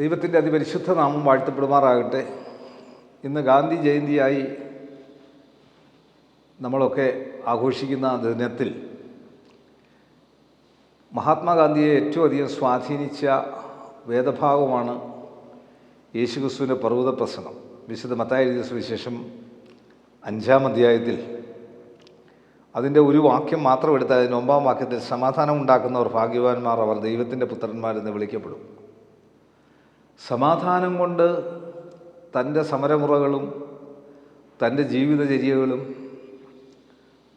ദൈവത്തിന്റെ അതിപരിശുദ്ധ നാമം വാഴ്ത്തപ്പെടുമാറാകട്ടെ. ഇന്ന് ഗാന്ധി ജയന്തിയായി നമ്മളൊക്കെ ആഘോഷിക്കുന്ന ദിനത്തിൽ മഹാത്മാഗാന്ധിയെ ഏറ്റവും അധികം സ്വാധീനിച്ച വേദഭാഗമാണ് യേശുക്രിസ്തുവിന്റെ പർവത പ്രസംഗം വിശുദ്ധ മത്തായ സുവിശേഷം അഞ്ചാം അധ്യായത്തിൽ അതിന്റെ ഒരു വാക്യം മാത്രം എടുത്താൽ അതിന് ഒമ്പാം വാക്യത്തിൽ സമാധാനം ഉണ്ടാക്കുന്നവർ ഭാഗ്യവാന്മാർ അവർ ദൈവത്തിന്റെ പുത്രന്മാരെന്ന് വിളിക്കപ്പെടും. സമാധാനം കൊണ്ട് തന്റെ സമരമുറകളും തന്റെ ജീവിതചര്യകളും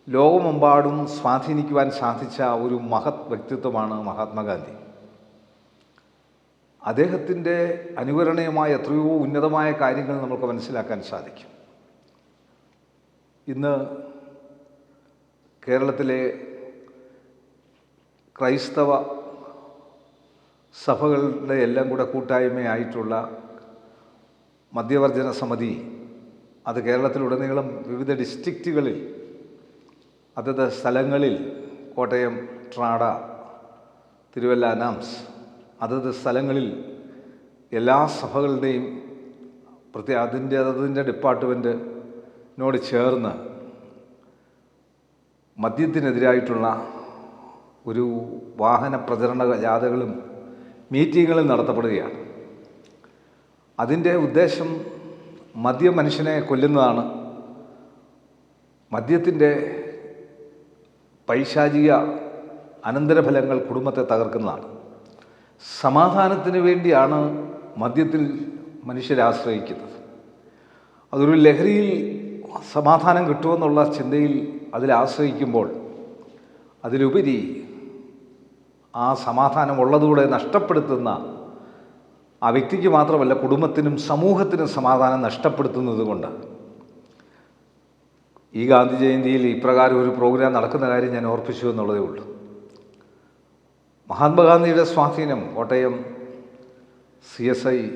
ലോകമെമ്പാടും സ്വാധീനിക്കുവാൻ സാധിച്ച ഒരു മഹത് വ്യക്തിത്വമാണ് മഹാത്മാഗാന്ധി. അദ്ദേഹത്തിന്റെ അനുകരണീയമായ എത്രയോ ഉന്നതമായ കാര്യങ്ങൾ നമുക്ക് മനസ്സിലാക്കാൻ സാധിക്കും. ഇന്ന് കേരളത്തിലെ ക്രൈസ്തവ സഭകളുടെ എല്ലാം കൂടെ കൂട്ടായ്മയായിട്ടുള്ള മദ്യവർജന സമിതി അത് കേരളത്തിലുടനീളം വിവിധ ഡിസ്ട്രിക്റ്റുകളിൽ അതത് സ്ഥലങ്ങളിൽ കോട്ടയം ട്രാഡ തിരുവല്ല അനാംസ് അതത് സ്ഥലങ്ങളിൽ എല്ലാ സഭകളുടെയും പ്രത്യേക അതിന്റെ അതതിന്റെ ഡിപ്പാർട്ട്മെന്റിനോട് ചേർന്ന് മദ്യത്തിനെതിരായിട്ടുള്ള ഒരു വാഹന പ്രചരണ ജാഥകളും മീറ്റിങ്ങുകളും നടത്തപ്പെടുകയാണ്. അതിന്റെ ഉദ്ദേശം മദ്യം മനുഷ്യനെ കൊല്ലുന്നതാണ്. മദ്യത്തിന്റെ പൈശാചിക അനന്തരഫലങ്ങൾ കുടുംബത്തെ തകർക്കുന്നതാണ്. സമാധാനത്തിന് വേണ്ടിയാണ് മദ്യത്തിൽ മനുഷ്യരെ ആശ്രയിക്കുന്നത്. അതൊരു ലഹരിയിൽ സമാധാനം കിട്ടുമെന്നുള്ള ചിന്തയിൽ അതിൽ ആശ്രയിക്കുമ്പോൾ അതിലുപരി ആ സമാധാനം ഉള്ളതുകൂടെ നഷ്ടപ്പെടുത്തുന്ന ആ വ്യക്തിക്ക് മാത്രമല്ല കുടുംബത്തിനും സമൂഹത്തിനും സമാധാനം നഷ്ടപ്പെടുത്തുന്നത് കൊണ്ട്. ഈ ഗാന്ധി ജയന്തിയിൽ ഇപ്രകാരം ഒരു പ്രോഗ്രാം നടക്കുന്ന കാര്യം ഞാൻ ഓർപ്പിച്ചു എന്നുള്ളതേ ഉള്ളൂ. മഹാത്മാഗാന്ധിയുടെ സ്വാധീനം Kottayam C S I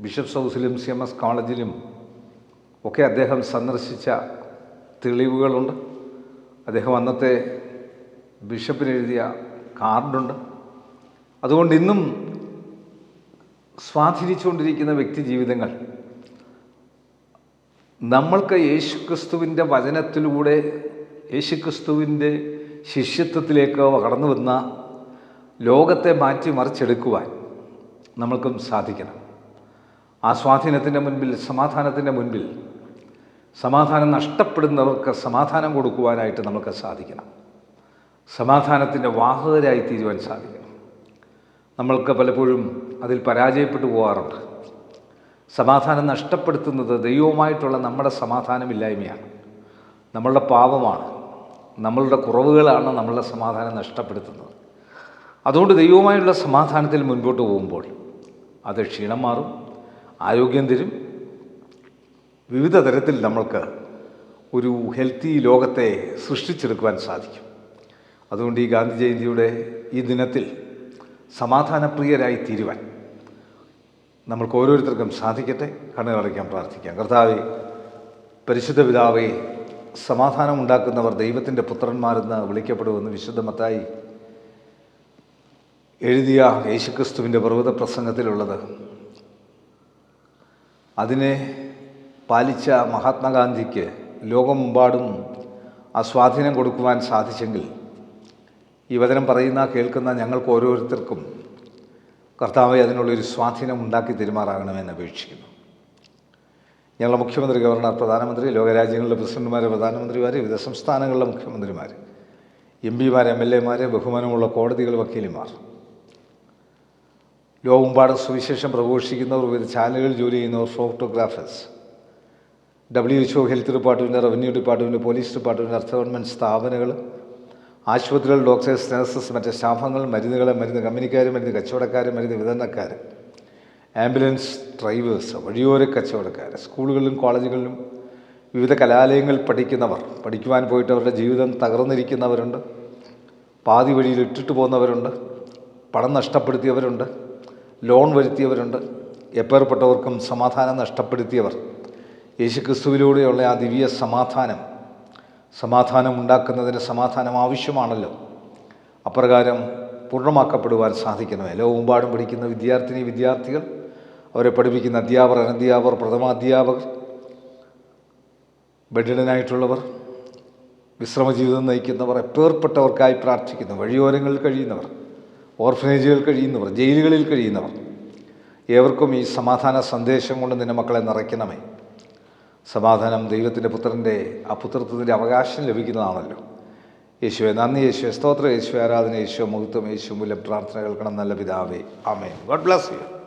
bishops ഹൗസിലും C M S കോളേജിലും ഒക്കെ അദ്ദേഹം സന്ദർശിച്ച തെളിവുകളുണ്ട്. അദ്ദേഹം അന്നത്തെ ബിഷപ്പിന് എഴുതിയ കാർഡുണ്ട്. അതുകൊണ്ട് ഇന്നും സ്വാധീനിച്ചുകൊണ്ടിരിക്കുന്ന വ്യക്തി ജീവിതങ്ങൾ. നമ്മൾക്ക് യേശുക്രിസ്തുവിന്റെ വചനത്തിലൂടെ യേശുക്രിസ്തുവിന്റെ ശിഷ്യത്വത്തിലേക്ക് കടന്നു വന്ന ലോകത്തെ മാറ്റി മറിച്ചെടുക്കുവാൻ നമ്മൾക്കും സാധിക്കണം. ആ സ്വാധീനത്തിന്റെ മുൻപിൽ സമാധാനത്തിന്റെ മുൻപിൽ സമാധാനം നഷ്ടപ്പെടുന്നവർക്ക് സമാധാനം കൊടുക്കുവാനായിട്ട് നമുക്ക് സാധിക്കണം. സമാധാനത്തിന്റെ വാഹകരായി തീരുവാൻ സാധിക്കണം. നമ്മൾക്ക് പലപ്പോഴും അതിൽ പരാജയപ്പെട്ടു പോകാറുണ്ട് സമാധാനം നഷ്ടപ്പെടുത്തുന്നത് ദൈവവുമായിട്ടുള്ള നമ്മുടെ സമാധാനമില്ലായ്മയാണ്. നമ്മളുടെ പാപമാണ്. നമ്മളുടെ കുറവുകളാണ് നമ്മളുടെ സമാധാനം നഷ്ടപ്പെടുത്തുന്നത്. അതുകൊണ്ട് ദൈവവുമായുള്ള സമാധാനത്തിൽ മുൻപോട്ട് പോകുമ്പോൾ അത് ക്ഷീണം മാറും ആരോഗ്യം തരും. വിവിധ തരത്തിൽ നമ്മൾക്ക് ഒരു ഹെൽത്തി ലോകത്തെ സൃഷ്ടിച്ചെടുക്കുവാൻ സാധിക്കും. അതുകൊണ്ട് ഈ ഗാന്ധി ജയന്തിയുടെ ഈ ദിനത്തിൽ സമാധാനപ്രിയരായി തീരുവാൻ നമ്മൾക്ക് ഓരോരുത്തർക്കും സാധിക്കട്ടെ. കണ്ണുകളടയ്ക്കാൻ പ്രാർത്ഥിക്കാം. കർത്താവെ പരിശുദ്ധ പിതാവെ സമാധാനം ഉണ്ടാക്കുന്നവർ ദൈവത്തിന്റെ പുത്രന്മാരെന്ന് വിളിക്കപ്പെടുമെന്ന് വിശുദ്ധമത്തായി എഴുതിയ യേശുക്രിസ്തുവിന്റെ പർവത പ്രസംഗത്തിലുള്ളത് അതിനെ പാലിച്ച മഹാത്മാഗാന്ധിക്ക് ലോകമെമ്പാടും ആ സ്വാധീനം കൊടുക്കുവാൻ സാധിച്ചെങ്കിൽ ഈ വചനം പറയുന്ന കേൾക്കുന്ന ഞങ്ങൾക്ക് ഓരോരുത്തർക്കും കർത്താവെ അതിനുള്ളൊരു സ്വാധീനം ഉണ്ടാക്കി തെരുമാറാകണമെന്ന് അപേക്ഷിക്കുന്നു. ഞങ്ങളുടെ മുഖ്യമന്ത്രി ഗവർണർ പ്രധാനമന്ത്രി ലോകരാജ്യങ്ങളിലെ പ്രസിഡന്റുമാർ പ്രധാനമന്ത്രിമാർ വിവിധ സംസ്ഥാനങ്ങളിലെ മുഖ്യമന്ത്രിമാർ എം പിമാർ എം എൽ എമാർ ബഹുമാനമുള്ള കോടതികൾ വക്കീലിമാർ ലോകമെമ്പാടും സുവിശേഷം പ്രഘോഷിക്കുന്നവർ വിവിധ ചാനലുകളിൽ ജോലി ചെയ്യുന്നവർ photographers W H O health department revenue department police department അർത്ഥ ഗവൺമെന്റ് സ്ഥാപനങ്ങൾ ആശുപത്രികൾ ഡോക്ടേഴ്സ് നഴ്സസ് മറ്റ് സ്റ്റാഫുകൾ മരുന്നുകൾ മരുന്ന് കമ്പനിക്കാർ മരുന്ന് കച്ചവടക്കാർ മരുന്ന് വിതരണക്കാർ ആംബുലൻസ് ഡ്രൈവേഴ്സ് വഴിയോര കച്ചവടക്കാർ സ്കൂളുകളിലും കോളേജുകളിലും വിവിധ കലാലയങ്ങളിൽ പഠിക്കുന്നവർ പഠിക്കുവാൻ പോയിട്ട് അവരുടെ ജീവിതം തകർന്നിരിക്കുന്നവരുണ്ട് പാതി വഴിയിൽ ഇട്ടിട്ട് പോകുന്നവരുണ്ട് പണം നഷ്ടപ്പെടുത്തിയവരുണ്ട് ലോൺ വരുത്തിയവരുണ്ട് എപ്പേർപ്പെട്ടവർക്കും സമാധാനം നഷ്ടപ്പെടുത്തിയവർ. യേശുക്രിസ്തുവിലൂടെയുള്ള ആ ദിവ്യ സമാധാനം സമാധാനം ഉണ്ടാക്കുന്നതിന് സമാധാനം ആവശ്യമാണല്ലോ. അപ്രകാരം പൂർണമാക്കപ്പെടുവാൻ സാധിക്കണമേ ലോകമെമ്പാടും പഠിക്കുന്ന വിദ്യാർത്ഥിനി വിദ്യാർത്ഥികൾ അവരെ പഠിപ്പിക്കുന്ന അധ്യാപകർ അനധ്യാപകർ പ്രഥമാധ്യാപകർ ബെഡിഡനായിട്ടുള്ളവർ വിശ്രമജീവിതം നയിക്കുന്നവർ എപ്പേർപ്പെട്ടവർക്കായി പ്രാർത്ഥിക്കുന്നു വഴിയോരങ്ങളിൽ കഴിയുന്നവർ ഓർഫനേജുകൾ കഴിയുന്നവർ ജയിലുകളിൽ കഴിയുന്നവർ ഏവർക്കും ഈ സമാധാന സന്ദേശം കൊണ്ട് നിന്റെ മക്കളെ നിറയ്ക്കണമേ. സമാധാനം ദൈവത്തിന്റെ പുത്രന്റെ ആ പുത്രത്വത്തിന്റെ അവകാശം ലഭിക്കുന്നതാണല്ലോ. യേശുവെ നന്ദി യേശു സ്തോത്ര യേശു ആരാധന യേശു മുഹൂർത്തം യേശു മൂലം പ്രാർത്ഥന കേൾക്കണം നല്ല പിതാവേ. ആമേ ഗോഡ് ബ്ലസ് യു.